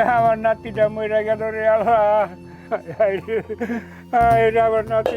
রে আমার নাতিটা মরে গেল রে আল্লাহ। আমার নাতি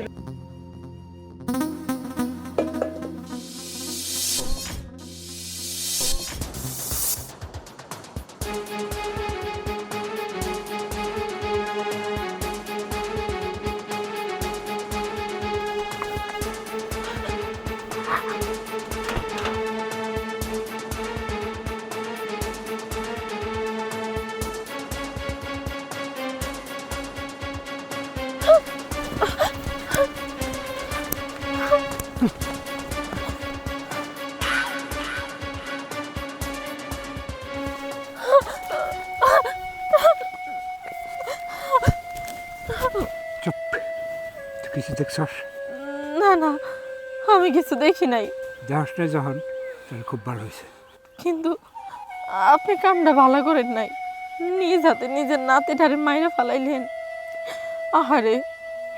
দেখছস না না আমি কিছু দেখি নাই। যাস না যখন তাহলে খুব ভালো হয়েছে। কিন্তু আপনি কামটা ভালো করেন নাই। নিজ হাতে নিজের নাতিটারে মাইরে ফালাইলেন। আহারে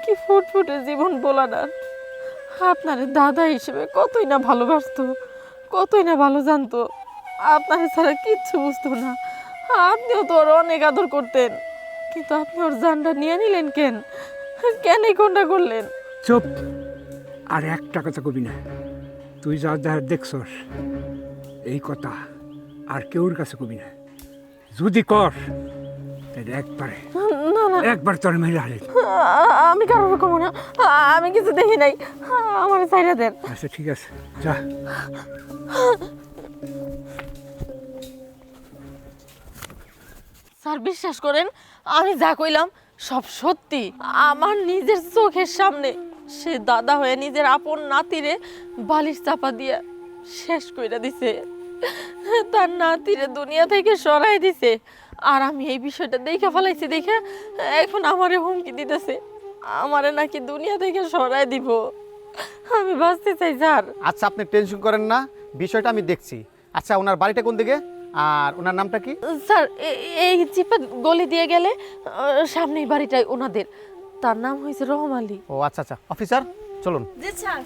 কি ফুটফুটে জীবন বলাটার আপনার দাদা হিসেবে কতই না ভালোবাসতো কতই না ভালো জানতো। আপনার ছাড়া কিচ্ছু বুঝতো না। আপনিও তো ওর অনেক আদর করতেন। কিন্তু আপনি ওর জানটা নিয়ে নিলেন কেন? কেন এই কোনটা করলেন? চুপ। আর একটা কথা কবি না তুই যা যা দেখছস এই কথা আর কেউর কাছে কবি না। যদি কর তাহলে একবারে একবার তোর মেরে হারে আমি কারোর রকম না। আমি কিছু দেখি নাই। আমার সাইডে দেন। আচ্ছা ঠিক আছে। যা। স্যার বিশ্বাস করেন আমি যা কইলাম সব সত্যি। আমার নিজের চোখের সামনে। সে দাদা হয়ে নিজের আপন নাতিরে বালিশ চাপা দিয়ে শেষ কইরা দিছে। তার নাতিরে দুনিয়া থেকে সরাই দিছে। আর আমি এই বিষয়টা দেখে ফেলাইছি দেখে এখন আমারে হুমকি দিতেছে। আমারে নাকি দুনিয়া থেকে সরাই দিব। আমি বাঁচতে চাই স্যার। আচ্ছা আপনি টেনশন করেন না। বিষয়টা আমি দেখছি। আচ্ছা ওনার বাড়িটা কোন দিকে? আর ওনার নামটা কি? স্যার এই চিপা গলি দিয়ে গেলে সামনেই বাড়িটাই ওনাদের। তার নাম হয়েছে রহম আলী। ও আচ্ছা আচ্ছা। অফিসার চলুন। জি স্যার।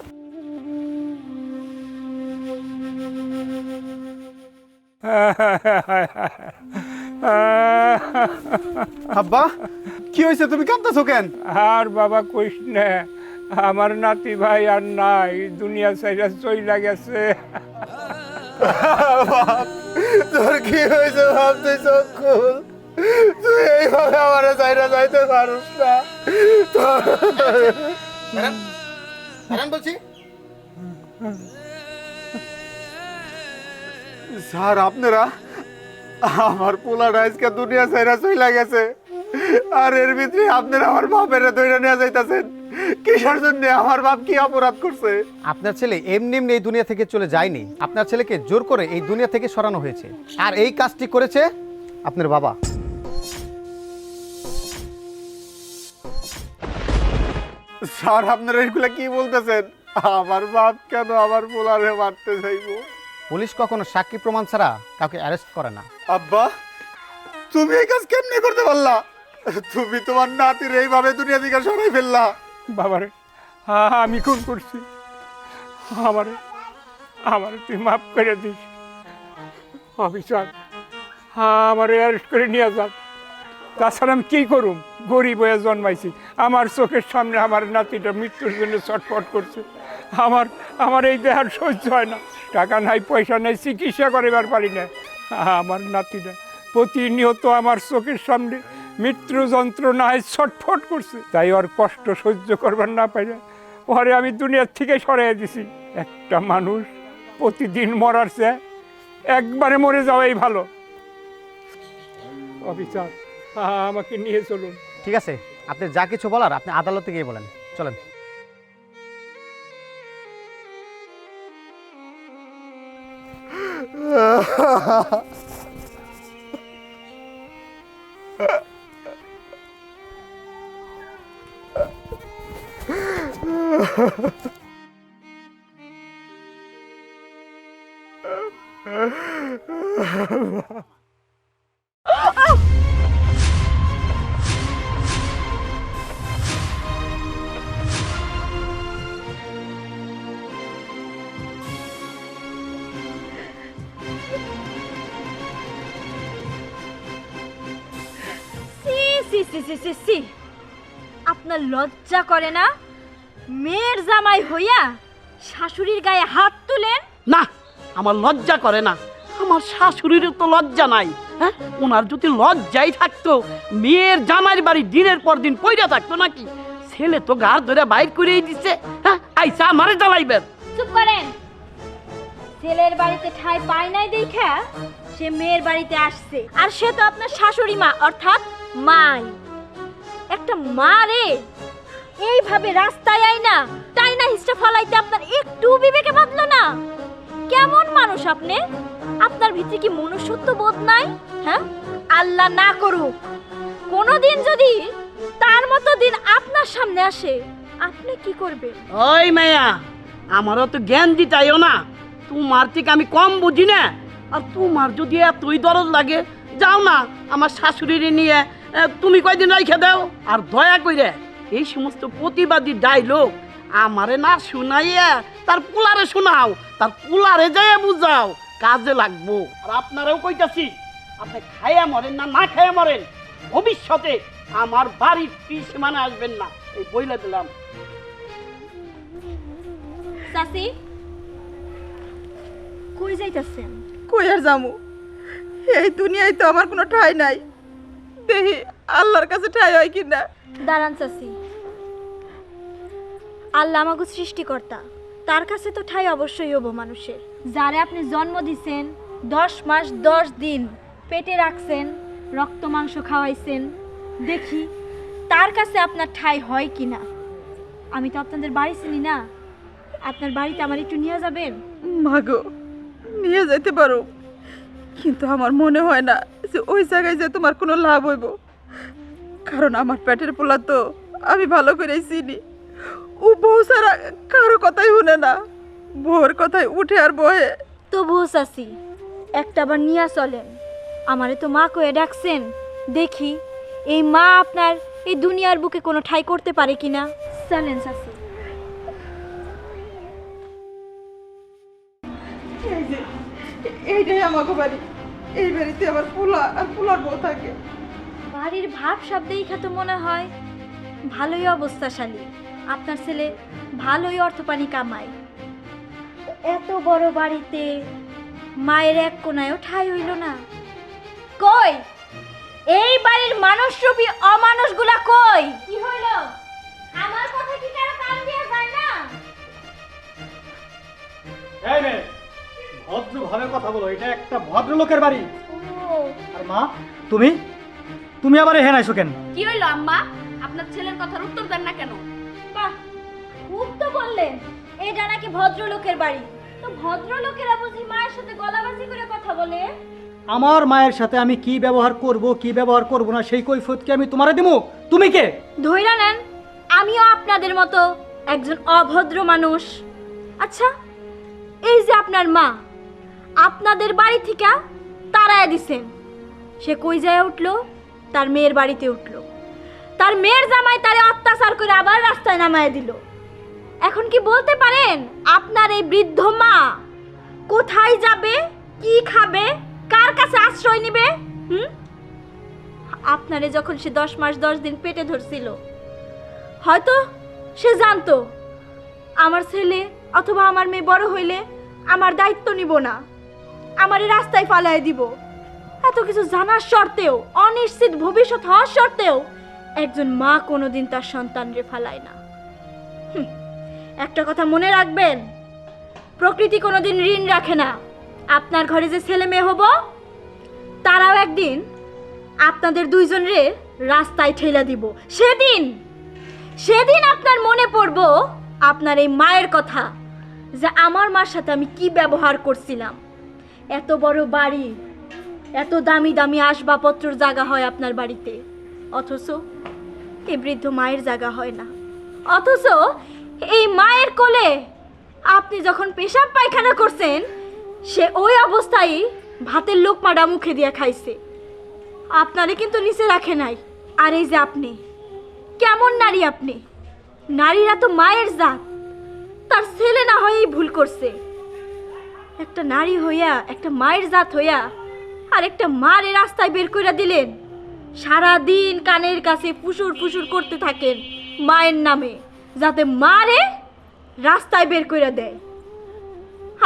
আব্বা কি হয়েছে? তুমি কাঁদতেছো কেন? আর বাবা কইস না। আমার নাতি ভাই আর নাই। দুনিয়া সাইডা চইলা গেছে। তোর কি হয়েছে ভাবতে চক্ষুল তুই এইভাবে আমার চাইরা যাইতে পারুস না। বলছি। স্যার আপনারা আমার পোলাটা আজকে দুনিয়া চাইরা চইলা গেছে। আর এর ভিতরে আপনারা আমার বাপের ধরে নিয়ে যাইতাছেন। কিসের জন্য আমার বাপ কি অপরাধ করছে? আপনার ছেলে এমনি এমনি এই দুনিয়া থেকে চলে যায়নি। আপনার ছেলেকে জোর করে এই দুনিয়া থেকে সরানো হয়েছে। আর এই কাজটি করেছে আপনার বাবা। স্যার আপনারা এগুলা কি বলতেছেন? আমার বাপ কেন আমার পোলারে মারতে চাইব পুলিশ কখনো সাক্ষী প্রমাণ ছাড়া কাউকে অ্যারেস্ট করে না। আব্বা তুমি এই কাজ কেমনে করতে পারলা? তুমি তোমার নাতির এইভাবে দুনিয়া থেকে সরাই ফেললা। বাবারে হ্যাঁ আমি খুন করছি। আমারে আমারে তুই মাফ করে দিস। অফিসার হ্যাঁ আমারে অ্যারেস্ট করে নিয়ে যাক। তাছাড়া আমি কী করুম? গরিব হয়ে জন্মাইছি। আমার চোখের সামনে আমার নাতিটা মৃত্যুর জন্য ছটফট করছে। আমার আমার এই দেহার সহ্য হয় না। টাকা নাই, পয়সা নাই, চিকিৎসা করিবার পারি না আমার নাতিটা প্রতিনিয়ত আমার চোখের সামনে মৃত্যু যন্ত্রণায় ছটফট করছে। তাই ওর কষ্ট সহ্য করবার না পাইলে ওরে আমি দুনিয়ার থেকে সরাই দিছি। একটা মানুষ প্রতিদিন মরার চেয়ে একবারে মরে যাওয়াই ভালো। অফিসার আমাকে নিয়ে চলুন। ঠিক আছে আপনি যা কিছু বলার আপনি আদালতে গিয়ে বলেন চলেন Ha ha ha. লজ্জা করে না? মেয়ের জামাই হইয়া শাশুড়ির গায়ে হাত তুলেন? না আমার লজ্জা করে না। আমার শাশুড়িরও তো লজ্জা নাই হ্যাঁ? ওনার যদি লজ্জাই থাকতো মেয়ের জামাইয়ের বাড়ি দিনের পর দিন পইরা থাকতো নাকি? ছেলে তো গার ধরে বাইর করেই দিছে হ্যাঁ? আইসা আমারে জ্বালাইবেন। চুপ করেন। ছেলের বাড়িতে ঠাই পায় নাই দেখা সে মেয়ের বাড়িতে আসছে। আর সে তো আপনার শাশুড়ি মা অর্থাৎ মাই। একটা মা রে। এইভাবে রাস্তায় আই না। তাই না হিস্টে ফলাইতে আপনার একটু বিবেকে বাঁধলো না? কেমন মানুষ আপনি? আপনার ভিতরে কি মনুষ্যত্ব বোধ নাই? হ্যাঁ? আল্লাহ না করুক। কোনোদিন যদি তার মতো দিন আপনার সামনে আসে, আপনি কি করবেন? ওই মায়া, আমারও তো জ্ঞান দিতাইও না। তোমার থেকে আমি কম বুঝি না। আর তোমার যদি এতই দরদ লাগে, যাও না, আমার শাশুড়ির নিয়ে তুমি কয়দিন রাইখে দাও আর দয়া কইরে এই সমস্ত প্রতিবাদী ডাইলগ আমারে না শুনাইয়া তার পুলারে শোনাও তার পুলারে যায় বুঝাও কাজে লাগবো। আর আপনারাও কইতাছি আপনি খাইয়া মরেন না না খাইয়া মরেন ভবিষ্যতে আমার বাড়ির সীমানে আসবেন না। এই বইলে দিলাম। চাচি কই যাইতাছেন? কই আর যামু? এই দুনিয়ায় তো আমার কোনো ঠাই নাই। দেখি আল্লাহর কাছে ঠাই হয় কি না দাঁড়ান চাচি। আল্লাহ আমাকে সৃষ্টিকর্তা। তার কাছে তো ঠাই অবশ্যই হব মানুষের। যারে আপনি জন্ম দিছেন দশ মাস দশ দিন পেটে রাখছেন রক্ত মাংস খাওয়াইছেন দেখি তার কাছে আপনার ঠাই হয় কি না আমি তো আপনাদের বাড়ি চিনি না। আপনার বাড়িতে আমার একটু নিয়ে যাবেন? মাগো নিয়ে যেতে পারো। কিন্তু আমার মনে হয় না যে ওই জায়গায় যে তোমার কোনো লাভ হইব। কারণ আমার পেটের পোলা তো আমি ভালো করে চিনি। ও বউ সারা কারও কথাই শুনে না। বউর কথাই উঠে আর বহে। তবুও চাচি একটা বার নিয়ে চলেন। আমারে তো মা কয়ে ডাকছেন। দেখি এই মা আপনার এই দুনিয়ার বুকে কোনো ঠাই করতে পারে কিনা? চলেন যে এইটাই আমাকে বাড়ি। এই বাড়িতে আমার পোলা আর পোলার বউ থাকে। বাড়ির ভাব শব্দেই খ্যাত মনে হয় ভালোই অবস্থাশালী। আপনার ছেলে ভালোই অর্থপানি কামায়। এত বড় বাড়িতে মায়ের এক কোনায়ও ঠাই হইল না। কই? এই বাড়ির মানুষরূপী অমানুষগুলা কই? কি হইল? আমার কথা কি কারও কান দিয়ে যায় না? এই মেয়ে ভদ্রভাবে কথা বলো এটা একটা ভদ্রলোকের বাড়ি। আর মা তুমি? তুমি আবার এখানে আইসো কেন? কি হইল আম্মা? আপনার ছেলের কথার উত্তর দেন না কেন? বাহ খুব তো বললেন এটা নাকি ভদ্রলোকের বাড়ি। তো ভদ্রলোকেরা বুঝি মায়ের সাথে গলাবাজি করে কথা বলে? আমার মায়ের সাথে আমি কি ব্যবহার করব কি ব্যবহার করব না সেই কৈফিয়ত কি আমি তোমারে দিমু? তুমি কে? ধইরা নেন আমিও আপনাদের মতো একজন অভদ্র মানুষ। আচ্ছা এই যে আপনার মা আপনাদের বাড়ি থেকে তাড়ায় দিছেন। সে কই যায় উঠল? তার মেয়ের বাড়িতে উঠল। তার মেয়ের জামাই তারে অত্যাচার করে আবার রাস্তায় নামায় দিল। এখন কি বলতে পারেন, আপনার এই বৃদ্ধ মা কোথায় যাবে, কি খাবে, কার কাছে আশ্রয় নিবে? হুম? আপনারে যখন সে দশ মাস দশ দিন পেটে ধরছিল, হয়তো সে জানতো, আমার ছেলে অথবা আমার মেয়ে বড় হইলে আমার দায়িত্ব নিব না। আমারে রাস্তায় ফালাই দিব। এত কিছু জানার সত্ত্বেও অনিশ্চিত ভবিষ্যৎ হওয়ার সত্ত্বেও একজন মা কোনোদিন তার সন্তানরে ফালায় না। একটা কথা মনে রাখবেন, প্রকৃতি কোনোদিন ঋণ রাখে না। আপনার ঘরে যে ছেলে মেয়ে হব, তারাও একদিন আপনাদের দুইজনরে রাস্তায় ঠেলা দিব। সেদিন সেদিন আপনার মনে পড়ব আপনার এই মায়ের কথা যে আমার মার সাথে আমি কি ব্যবহার করছিলাম। এত বড় বাড়ি, এত দামি দামি আসবাবপত্রর জায়গা হয় আপনার বাড়িতে। অথচ এই বৃদ্ধ মায়ের জায়গা হয় না। অথচ এই মায়ের কোলে আপনি যখন পেশাব পায়খানা করছেন, সে ওই অবস্থায় ভাতের লোকমাডা মুখে দিয়ে খাইছে। আপনারে কিন্তু নিচে রাখে নাই। আর এই যে আপনি, কেমন নারী আপনি? নারীরা তো মায়ের জাত। তার ছেলে না হয়েই ভুল করছে। একটা নারী হইয়া, একটা মায়ের জাত হইয়া আর একটা মারে রাস্তায় বের করে দিলেন। সারা দিন কানের কাছে ফুসুর ফুসুর করতে থাকেন মায়ের নামে, যাতে মারে রাস্তায় বের করে দেয়।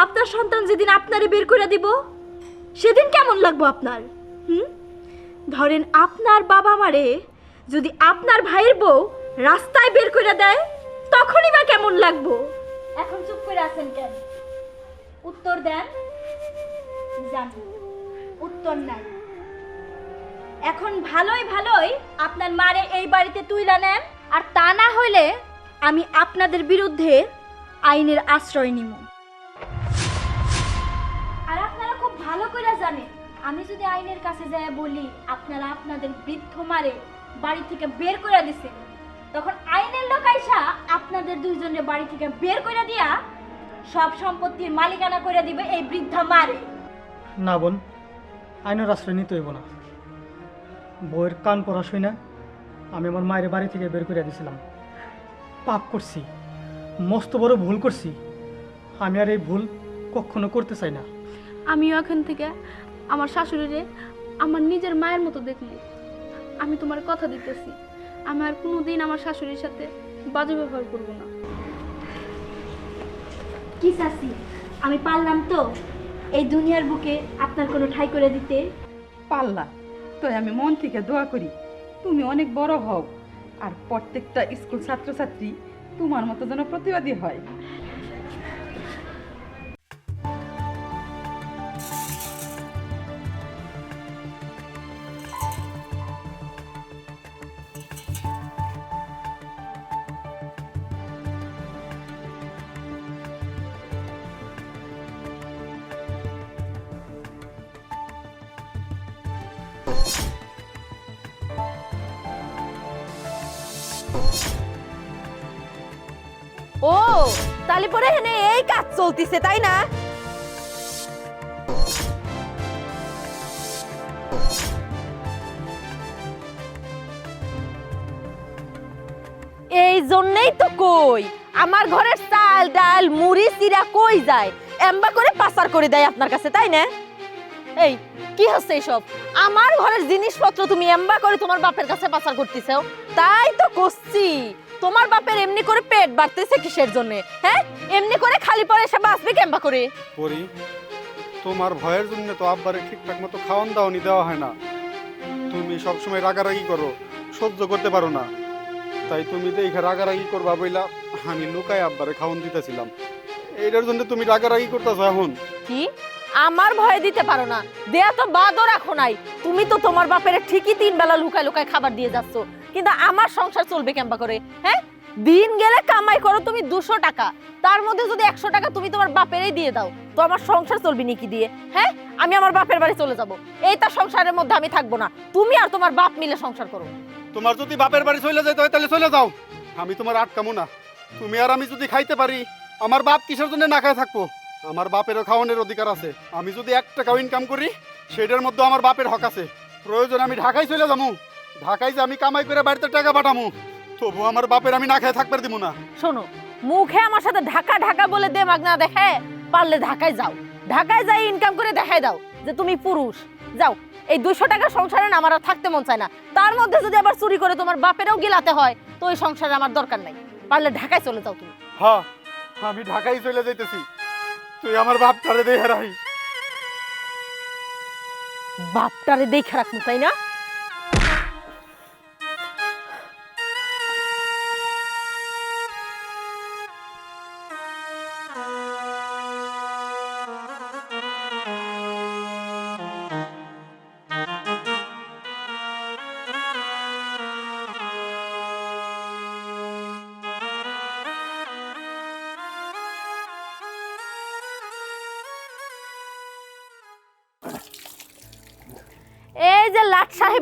আপনার সন্তান যেদিন আপনারে বের করে দিব, সেদিন কেমন লাগবো আপনার, হুম? ধরেন আপনার বাবা মারে যদি আপনার ভাইয়ের বউ রাস্তায় বের করে দেয়, তখনই বা কেমন লাগবো? এখন চুপ করে আছেন কেন? উত্তর দেন? জান, উত্তর নাই। এখন ভালোই ভালোই আপনার মারে এই বাড়িতে তুইলা নেন, আর তা না হইলে আমি আপনাদের বিরুদ্ধে আইনের আশ্রয় নিব আর আপনারা খুব ভালো করে জানেন, আমি যদি আইনের কাছে যাই বলি, আপনারা আপনাদের বৃদ্ধ মারে বাড়ি থেকে বের করে দিছেন, তখন আইনের লোক আইসা আপনাদের দুইজনের বাড়ি থেকে বের করে দিয়া সব সম্পত্তির মালিকানা করে দিবে এই বৃদ্ধা মারে। না বোন আইনের আশ্রয় নিতে হইব না। বইয়ের কান পড়া শুই না আমি আমার মায়ের বাড়ি থেকে বের করে দিয়েছিলাম পাপ করছি মস্ত বড় ভুল করছি আমি আর এই ভুল কখনো করতে চাই না। আমিও এখান থেকে আমার শাশুড়িরে আমার নিজের মায়ের মতো দেখলি আমি তোমার কথা দিতেছি আমি আর কোনোদিন আমার শাশুড়ির সাথে বাজে ব্যবহার করব না। কি চাচ্ছি আমি পারলাম তো এই দুনিয়ার বুকে আপনার কোনো ঠাই করে দিতে? পাল্লা তো আমি মন থেকে দোয়া করি, তুমি অনেক বড় হও। আর প্রত্যেকটা স্কুল ছাত্রছাত্রী তোমার মতো যেন প্রতিবাদী হয়। ও তালি পরে হেনে এই কাজ চলতিছে, তাই না? এই জন্যই তো কই, আমার ঘরের চাল, ডাল, মুড়ি, চিরা কই যায়? এম্বা করে পাচার করে দেয় আপনার কাছে, তাই না? এই, কি হচ্ছে এসব আমার ঘরের জিনিসপত্র তুমি এম্বা করে তোমার বাপের কাছে পাচার করতেছো? তাই তো করছি। তোমার বাপের এমনি করে পেট বাড়তেছে কিসের জন্য? হ্যাঁ? এমনি করে খালি পরে এসে বাঁচবে কেম্বা করে? পরি তোমার ভয়ের জন্য তো আব্বারে ঠিকঠাক মতো খাওয়ান দাওয়ানি দেওয়া হয় না। তুমি সবসময় রাগারাগি করো সহ্য করতে পারো না। তাই তুমি দেখে রাগারাগি করবা বইলা আমি লুকায় আব্বারে খাওয়ান দিতেছিলাম। এইটার জন্য তুমি রাগারাগি করতেছো এখন। কি? আমার ভয় দিতে পারো না। দেয়া তো বাদও রাখো নাই। তুমি তো তোমার বাপের ঠিকই তিন বেলা লুকায় লুকায় খাবার দিয়ে যাচ্ছ। কিন্তু আমার সংসার চলবে কেম্বা করে হ্যাঁ? দিন গেলে কামাই করো তুমি দুশো টাকা। তার মধ্যে যদি একশো টাকা তুমি তোমার বাপেরই দিয়ে দাও, তো আমার সংসার চলবে নাকি দিয়ে হ্যাঁ? আমি আমার বাপের বাড়ি চলে যাব। এইটা সংসারের মধ্যে আমি থাকব না। তুমি আর তোমার বাপ মিলে সংসার করো। তোমার যদি বাপের বাড়ি চলে যেতে হয়, তাহলে চলে যাও। আমি তোমার আটকামো না। তুমি আর আমি যদি খাইতে পারি, আমার বাপ কিসের জন্য না খায় থাকব? আমার বাপেরও খাওয়ানোর অধিকার আছে। আমি যদি এক টাকাও ইনকাম করি সেটার মধ্যে আমার বাপের হক আছে। প্রয়োজন আমি ঢাকায় চলে যাব। ঢাকায় যে আমি কামাই করে বাড়িতে টাকা পাঠামু তবু আমার বাপের আমি না খেয়ে থাকবার দিব না। শোনো মুখে আমার সাথে ঢাকা ঢাকা বলে দে না দেখে? পারলে ঢাকায় যাও। ঢাকায় যাই ইনকাম করে দেখাই দাও যে তুমি পুরুষ। যাও এই দুশো টাকা সংসারে না আমার আর থাকতে মন চায় না। তার মধ্যে যদি আবার চুরি করে তোমার বাপেরও গেলাতে হয় তো ওই সংসারে আমার দরকার নাই। পারলে ঢাকায় চলে যাও তুমি। হ্যাঁ আমি ঢাকায় চলে যাইতেছি। তুই আমার বাপ তারে দেখে রাখি বাপটারে দেখে রাখব তাই না?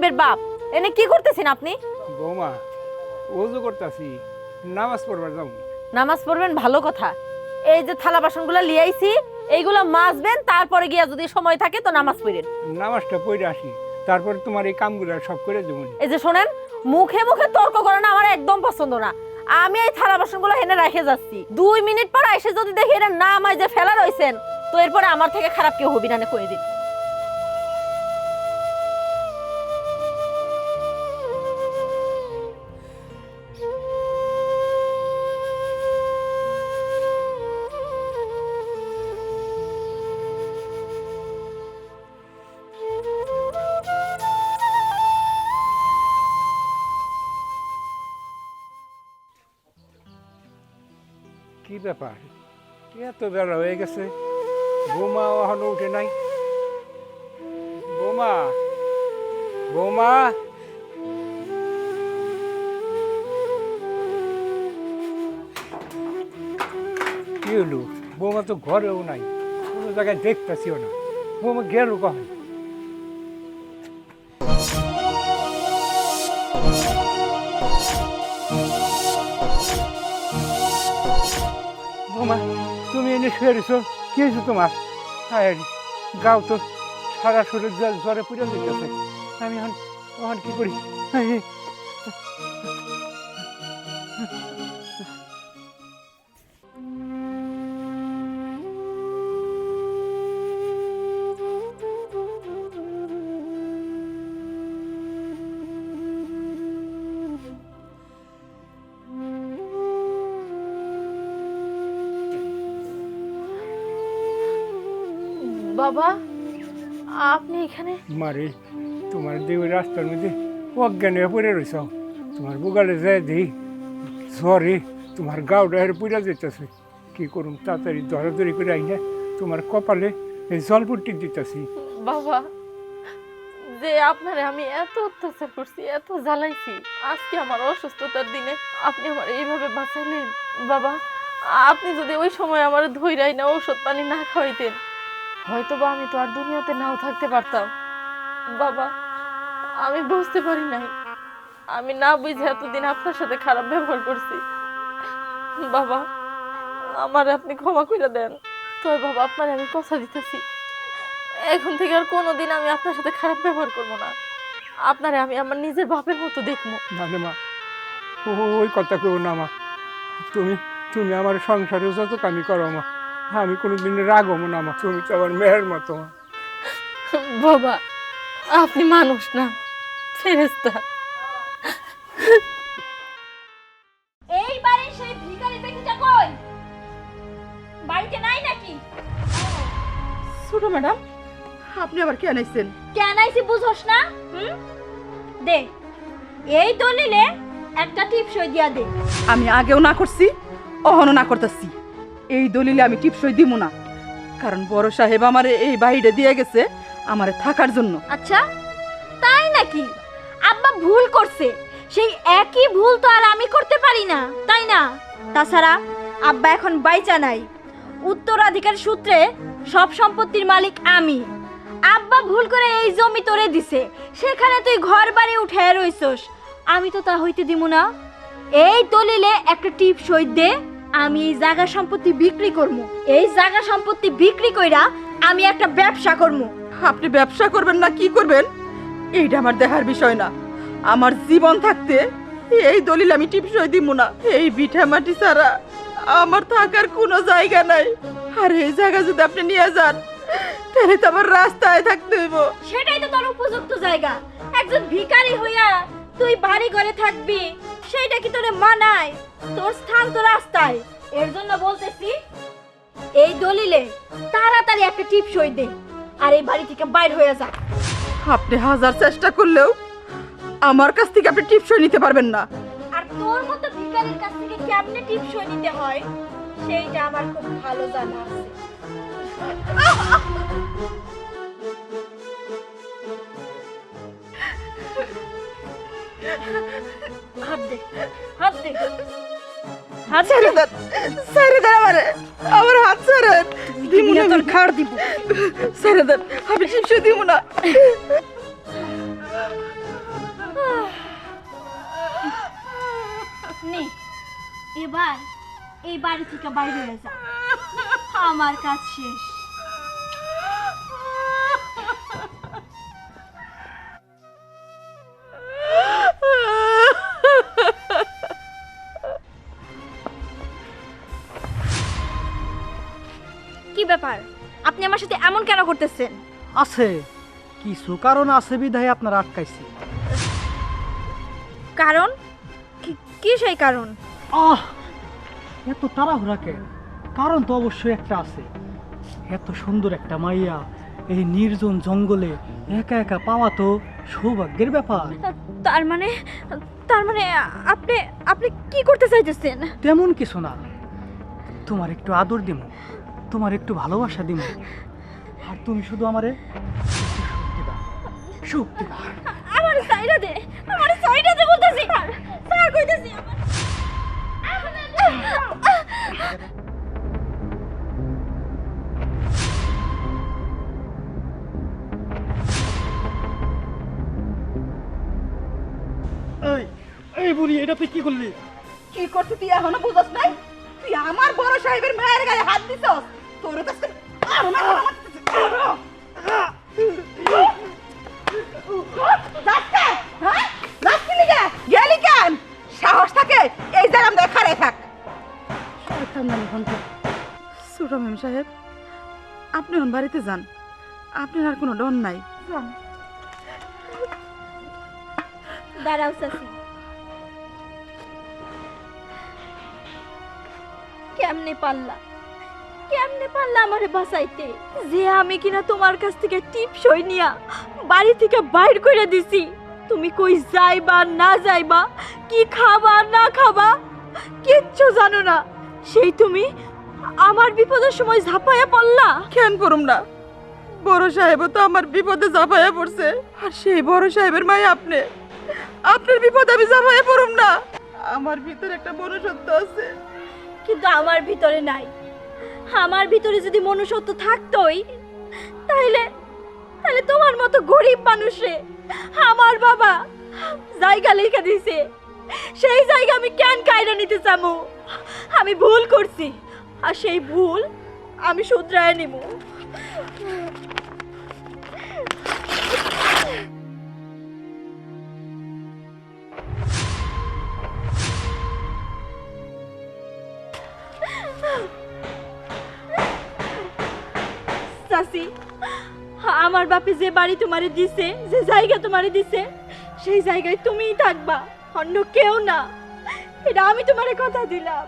সাহেবের বাপ। এনে কি করতেছেন আপনি? বৌমা ওজু করতেছি নামাজ পড়বার যাও নামাজ পড়বেন ভালো কথা। এই যে থালা বাসনগুলো লিয়াইছি এইগুলো মাজবেন তারপরে গিয়া যদি সময় থাকে তো নামাজ পড়েন। নামাজটা পড়ে আসি তারপরে তোমার এই কামগুলো সব করে দেবো। এই যে শোনেন মুখে মুখে তর্ক করেন আমার একদম পছন্দ না। আমি এই থালা বাসনগুলো এনে রেখে যাচ্ছি। দুই মিনিট পর এসে যদি দেখি এটা না আমায় যে ফেলা রয়েছেন তো এরপরে আমার থেকে খারাপ কেউ হবি না কয়ে দিন। ব্যাপার? এত বেলা হয়ে গেছে? বৌমা এখনও উঠে নাই। বৌমা? বৌমা? কি হলো? বৌমা তো ঘরেও নাই। কোনো জায়গায় দেখতেছিও না। বৌমা গেল কখন? বৌমা তুমি এনে শুয়ে রয়েছো কি হয়েছে তোমার? হ্যাঁ গাও তো সারা শরীর জ্বরে পুজো দিতেছে আমি এখন এখন কি করি? বাবা আপনি এখানে? মারে তোমার দেওয়ার রাস্তার মধ্যে অজ্ঞান হয়ে পড়ে রয়েছ। তোমার বুগালে যায় দিই। জ্বরে তোমার গাওটা হেরে পুড়া যেতেছে। কি করুম তাড়াতাড়ি ধরাধরি করে আইনে। তোমার কপালে এই জলপুট্টি দিতেছি। বাবা যে আপনারে আমি এত অত্যাচার করছি এত জ্বালাইছি আজকে আমার অসুস্থতার দিনে আপনি আমার এইভাবে বাঁচাইলেন। বাবা আপনি যদি ওই সময় আমার ধৈরাই না ঔষধ পানি না খাওয়াইতেন হয়তো বা আমি তো আর দুনিয়াতে নাও থাকতে পারতাম। বাবা, আমি বুঝতে পারি নাই। আমি না বুঝে এতদিন আপনার সাথে খারাপ ব্যবহার করছি। বাবা, আমার আপনি ক্ষমা করে দেন। তবে বাবা, আপনার আমি কথা দিতেছি। এখন থেকে আর কোনোদিন আমি আপনার সাথে খারাপ ব্যবহার করব না। আপনারে আমি আমার নিজের বাপের মতো দেখব। মানে মা ওই কথা কেউ না মা। তুমি তুমি আমার সংসারে যত কামি করো মা। আমি কোনোদিন রাগবো না মা তুমি তো আমার মেয়ের মতো। বাবা আপনি মানুষ না ফেরেস্তা এই বাড়ির সেই ভিখারি ব্যক্তিটা কই? বাড়িতে নাই নাকি? ছোট ম্যাডাম আপনি আবার কে আনাইছেন? কেন আইছি বুঝোস না হুম? দে এই দলিলে একটা টিপসই দিয়া দে। আমি আগেও না করছি অহনও না করতেছি। এই দলিলে আমি টিপসই দিব না। কারণ বড় সাহেব আমারে এই বাড়িটা দিয়ে গেছে আমার থাকার জন্য। আচ্ছা তাই নাকি? আব্বা ভুল করছে। সেই একই ভুল তো আর আমি করতে পারি না, তাই না? তাছাড়া আব্বা এখন বাইচা নাই। উত্তরাধিকার সূত্রে সব সম্পত্তির মালিক আমি। আব্বা ভুল করে এই জমি তোরে দিছে। সেখানে তুই ঘর বাড়ি উঠে রইছস। আমি তো তা হইতে দিব না। এই দলিলে একটা টিপ সই দে। আমি এই জায়গা সম্পত্তি বিক্রি করব এই জায়গা সম্পত্তি বিক্রি কইরা আমি একটা ব্যবসা করব আপনি ব্যবসা করবেন না কি করবেন? এইটা আমার দেখার বিষয় না। আমার জীবন থাকতে এই দলিল আমি টিপসই দিব না। এই বিঠা মাটি ছাড়া আমার থাকার কোনো জায়গা নাই। আর এই জায়গা যদি আপনি নিয়ে যান তাহলে তো আমার রাস্তায় থাকতে হইব। সেটাই তো তোর উপযুক্ত জায়গা। একজন ভিখারি হইয়া তুই বাড়ি ঘরে থাকবি। সেইটা কি তোরে মানায়? তোর স্থান তো রাস্তায়। এর জন্য বলতেছি এই দলিলে তাড়াতাড়ি একটা টিপ সই দে আর এই বাড়ি থেকে বাইর হয়ে যা। আপনি হাজার চেষ্টা করলেও আমার কাছ থেকে আপনি টিপসই নিতে পারবেন না। আর তোর মতো ভিখারির কাছ থেকে কেমনে টিপ সই নিতে হয় সেইটা আমার খুব ভালো জানা আছে। হাত দে হাত দে। হাত ছেড়ে দেন ছেড়ে দেন আমারে আমার হাত দিব না তোর খাড় দিব? ছেড়ে দেন আমি দিব না নে এবার এই বাড়ি থেকে বাইরে যা। আমার কাজ শেষ। ব্যাপার? আপনি আমার সাথে এমন কেন করতেছেন? আছে কিছু কারণ আছে বিধায় আপনার আটকাইছি। কারণ? কি- কি সেই কারণ? আহ এত তাড়াহুড়া কেন? কারণ তো অবশ্যই একটা আছে। এত সুন্দর একটা মাইয়া এই নির্জন জঙ্গলে একা একা পাওয়া তো সৌভাগ্যের ব্যাপার। তার মানে তার মানে আপনি আপনি কি করতে চাইতেছেন? তেমন কিছু না। তোমার একটু আদর দিব তোমার একটু ভালোবাসা দিব আর তুমি শুধু আমারে শক্তি দাও। শক্তি দাও। আমার সাইডা দে আমার সাইডা দে বলতেছি। স্যার কইতেছি এই এই বুড়ি এটা তুই কি করলি? কি করছিস তুই এখনও বুঝছ নাই? তুই আমার বড় সাহেবের মায়ের গায়ে হাত দিছস? সাহস থাকে এই সাহেব আপনি ওন বাড়িতে যান আপনার আর কোনো ডর নাই দাঁড়াও কেমনে পারলা? কেমনে পারলা আমারে বাঁচাইতে? যে আমি কিনা তোমার কাছ থেকে টিপসই নিয়া বাড়ি থেকে বাইর করে দিছি তুমি কই যাইবা না যাইবা কি খাবা না খাবা কিচ্ছু জানো না। সেই তুমি আমার বিপদের সময় ঝাঁপায়া পড়লা? কেন করুম না? বড় সাহেবও তো আমার বিপদে জাফাইয়া পড়ছে। আর সেই বড় সাহেবের মাই আপনি। আপনার বিপদে আমি জাফাইয়া পড়ুম না। আমার ভিতরে একটা মনুষ্যত্ব আছে। কিন্তু আমার ভিতরে নাই। আমার ভিতরে যদি মনুষ্যত্ব থাকতোই তাহলে তাহলে তোমার মতো গরিব মানুষে আমার বাবা জায়গা লেখা দিছে। সেই জায়গা আমি কেন কায়রা নিতে চামু? আমি ভুল করছি, আর সেই ভুল আমি শুধরায় নিব চাচি আমার বাপে যে বাড়ি তোমারে দিছে, যে জায়গা তোমারে দিছে, সেই জায়গায় তুমিই থাকবা, অন্য কেউ না। এটা আমি তোমারে কথা দিলাম।